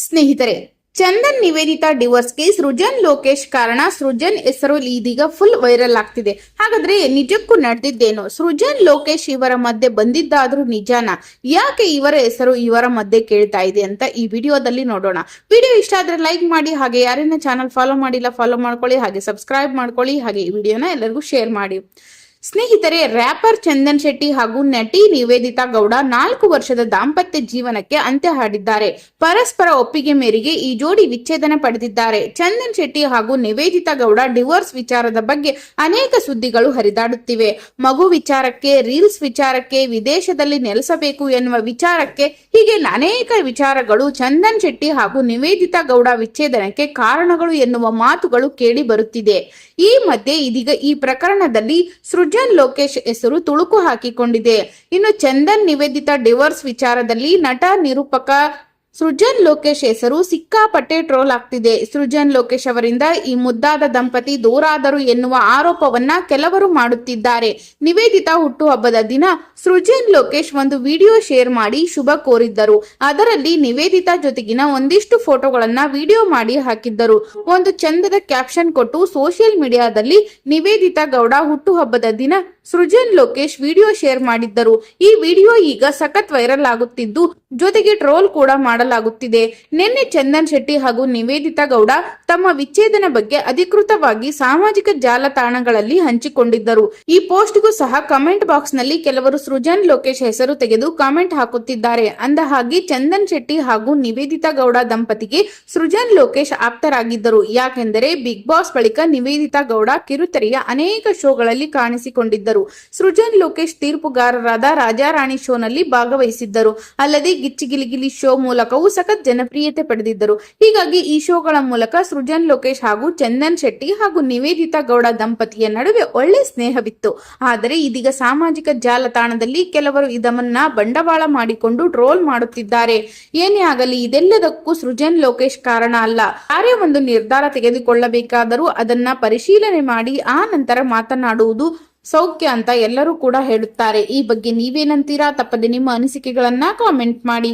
ಸ್ನೇಹಿತರೆ, ಚಂದನ್ ನಿವೇದಿತಾ ಡಿವೋರ್ಸ್ಗೆ ಸೃಜನ್ ಲೋಕೇಶ್ ಕಾರಣ ಸೃಜನ್ ಹೆಸರು ಇದೀಗ ಫುಲ್ ವೈರಲ್ ಆಗ್ತಿದೆ. ಹಾಗಾದ್ರೆ ನಿಜಕ್ಕೂ ನಡೆದಿದ್ದೇನು? ಸೃಜನ್ ಲೋಕೇಶ್ ಇವರ ಮಧ್ಯೆ ಬಂದಿದ್ದಾದ್ರೂ ನಿಜಾನ? ಯಾಕೆ ಇವರ ಹೆಸರು ಇವರ ಮಧ್ಯೆ ಕೇಳ್ತಾ ಇದೆ ಅಂತ ಈ ವಿಡಿಯೋದಲ್ಲಿ ನೋಡೋಣ. ವಿಡಿಯೋ ಇಷ್ಟ ಆದ್ರೆ ಲೈಕ್ ಮಾಡಿ, ಹಾಗೆ ಯಾರನ್ನ ಚಾನಲ್ ಫಾಲೋ ಮಾಡಿಲ್ಲ, ಫಾಲೋ ಮಾಡ್ಕೊಳ್ಳಿ, ಹಾಗೆ ಸಬ್ಸ್ಕ್ರೈಬ್ ಮಾಡ್ಕೊಳ್ಳಿ, ಹಾಗೆ ಈ ವಿಡಿಯೋನ ಎಲ್ಲರಿಗೂ ಶೇರ್ ಮಾಡಿ. ಸ್ನೇಹಿತರೆ ರ್ಯಾಪರ್ ಚಂದನ್ ಶೆಟ್ಟಿ ಹಾಗೂ ನಟಿ ನಿವೇದಿತಾ ಗೌಡ ನಾಲ್ಕು ವರ್ಷದ ದಾಂಪತ್ಯ ಜೀವನಕ್ಕೆ ಅಂತ್ಯ ಹಾಡಿದ್ದಾರೆ. ಪರಸ್ಪರ ಒಪ್ಪಿಗೆ ಮೇರೆಗೆ ಈ ಜೋಡಿ ವಿಚ್ಛೇದನ ಪಡೆದಿದ್ದಾರೆ. ಚಂದನ್ ಶೆಟ್ಟಿ ಹಾಗೂ ನಿವೇದಿತಾ ಗೌಡ ಡಿವೋರ್ಸ್ ವಿಚಾರದ ಬಗ್ಗೆ ಅನೇಕ ಸುದ್ದಿಗಳು ಹರಿದಾಡುತ್ತಿವೆ. ಮಗು ವಿಚಾರಕ್ಕೆ, ರೀಲ್ಸ್ ವಿಚಾರಕ್ಕೆ, ವಿದೇಶದಲ್ಲಿ ನೆಲೆಸಬೇಕು ಎನ್ನುವ ವಿಚಾರಕ್ಕೆ ಹೀಗೆ ಅನೇಕ ವಿಚಾರಗಳು ಚಂದನ್ ಶೆಟ್ಟಿ ಹಾಗೂ ನಿವೇದಿತಾ ಗೌಡ ವಿಚ್ಛೇದನಕ್ಕೆ ಕಾರಣಗಳು ಎನ್ನುವ ಮಾತುಗಳು ಕೇಳಿ ಬರುತ್ತಿದೆ. ಈ ಮಧ್ಯೆ ಇದೀಗ ಈ ಪ್ರಕರಣದಲ್ಲಿ ಸೃಜನ್ ಲೋಕೇಶ್ ಹೆಸರು ತುಳುಕು ಹಾಕಿಕೊಂಡಿದೆ. ಇನ್ನು ಚಂದನ್ ನಿವೇದಿತ ಡಿವೋರ್ಸ್ ವಿಚಾರದಲ್ಲಿ ನಟ ನಿರೂಪಕ ಸೃಜನ್ ಲೋಕೇಶ್ ಹೆಸರು ಸಿಕ್ಕಾಪಟ್ಟೆ ಟ್ರೋಲ್ ಆಗ್ತಿದೆ. ಸೃಜನ್ ಲೋಕೇಶ್ ಅವರಿಂದ ಈ ಮುದ್ದಾದ ದಂಪತಿ ದೂರಾದರು ಎನ್ನುವ ಆರೋಪವನ್ನ ಕೆಲವರು ಮಾಡುತ್ತಿದ್ದಾರೆ. ನಿವೇದಿತಾ ಹುಟ್ಟುಹಬ್ಬದ ದಿನ ಸೃಜನ್ ಲೋಕೇಶ್ ಒಂದು ವಿಡಿಯೋ ಶೇರ್ ಮಾಡಿ ಶುಭ ಕೋರಿದ್ದರು. ಅದರಲ್ಲಿ ನಿವೇದಿತಾ ಜೊತೆಗಿನ ಒಂದಿಷ್ಟು ಫೋಟೋಗಳನ್ನ ವಿಡಿಯೋ ಮಾಡಿ ಹಾಕಿದ್ದರು. ಒಂದು ಚಂದದ ಕ್ಯಾಪ್ಷನ್ ಕೊಟ್ಟು ಸೋಷಿಯಲ್ ಮೀಡಿಯಾದಲ್ಲಿ ನಿವೇದಿತಾ ಗೌಡ ಹುಟ್ಟುಹಬ್ಬದ ದಿನ ಸೃಜನ್ ಲೋಕೇಶ್ ವಿಡಿಯೋ ಶೇರ್ ಮಾಡಿದ್ದರು. ಈ ವಿಡಿಯೋ ಈಗ ಸಖತ್ ವೈರಲ್ ಆಗುತ್ತಿದ್ದು ಜೊತೆಗೆ ಟ್ರೋಲ್ ಕೂಡ ಮಾಡಲಾಗುತ್ತಿದೆ. ನಿನ್ನೆ ಚಂದನ್ ಶೆಟ್ಟಿ ಹಾಗೂ ನಿವೇದಿತಾ ಗೌಡ ತಮ್ಮ ವಿಚ್ಛೇದನ ಬಗ್ಗೆ ಅಧಿಕೃತವಾಗಿ ಸಾಮಾಜಿಕ ಜಾಲತಾಣಗಳಲ್ಲಿ ಹಂಚಿಕೊಂಡಿದ್ದರು. ಈ ಪೋಸ್ಟ್ಗೂ ಸಹ ಕಮೆಂಟ್ ಬಾಕ್ಸ್ನಲ್ಲಿ ಕೆಲವರು ಸೃಜನ್ ಲೋಕೇಶ್ ಹೆಸರು ತೆಗೆದು ಕಾಮೆಂಟ್ ಹಾಕುತ್ತಿದ್ದಾರೆ. ಅಂದಹಾಗೆ, ಚಂದನ್ ಶೆಟ್ಟಿ ಹಾಗೂ ನಿವೇದಿತಾ ಗೌಡ ದಂಪತಿಗೆ ಸೃಜನ್ ಲೋಕೇಶ್ ಆಪ್ತರಾಗಿದ್ದರು. ಯಾಕೆಂದರೆ, ಬಿಗ್ ಬಾಸ್ ಬಳಿಕ ನಿವೇದಿತಾ ಗೌಡ ಕಿರುತೆರೆಯ ಅನೇಕ ಶೋಗಳಲ್ಲಿ ಕಾಣಿಸಿಕೊಂಡಿದ್ದರು. ಸೃಜನ್ ಲೋಕೇಶ್ ತೀರ್ಪುಗಾರರಾದ ರಾಜಾರಾಣಿ ಶೋನಲ್ಲಿ ಭಾಗವಹಿಸಿದ್ದರು. ಅಲ್ಲದೆ ಗಿಚ್ಚಿಗಿಲಿಗಿಲಿ ಶೋ ಮೂಲಕವೂ ಸಖತ್ ಜನಪ್ರಿಯತೆ ಪಡೆದಿದ್ದರು. ಹೀಗಾಗಿ ಈ ಶೋಗಳ ಮೂಲಕ ಸೃಜನ್ ಲೋಕೇಶ್ ಹಾಗೂ ಚಂದನ್ ಶೆಟ್ಟಿ ಹಾಗೂ ನಿವೇದಿತಾ ಗೌಡ ದಂಪತಿಯ ನಡುವೆ ಒಳ್ಳೆ ಸ್ನೇಹವಿತ್ತು. ಆದರೆ ಇದೀಗ ಸಾಮಾಜಿಕ ಜಾಲತಾಣದಲ್ಲಿ ಕೆಲವರು ಇದನ್ನ ಬಂಡವಾಳ ಮಾಡಿಕೊಂಡು ಟ್ರೋಲ್ ಮಾಡುತ್ತಿದ್ದಾರೆ. ಏನೇ ಆಗಲಿ ಇದೆಲ್ಲದಕ್ಕೂ ಸೃಜನ್ ಲೋಕೇಶ್ ಕಾರಣ ಅಲ್ಲ. ಯಾರೇ ಒಂದು ನಿರ್ಧಾರ ತೆಗೆದುಕೊಳ್ಳಬೇಕಾದರೂ ಅದನ್ನ ಪರಿಶೀಲನೆ ಮಾಡಿ ಆ ನಂತರ ಮಾತನಾಡುವುದು ಸೌಖ್ಯ ಅಂತ ಎಲ್ಲರೂ ಕೂಡ ಹೇಳುತ್ತಾರೆ. ಈ ಬಗ್ಗೆ ನೀವೇನಂತೀರಾ? ತಪ್ಪದೆ ನಿಮ್ಮ ಅನಿಸಿಕೆಗಳನ್ನ ಕಾಮೆಂಟ್ ಮಾಡಿ.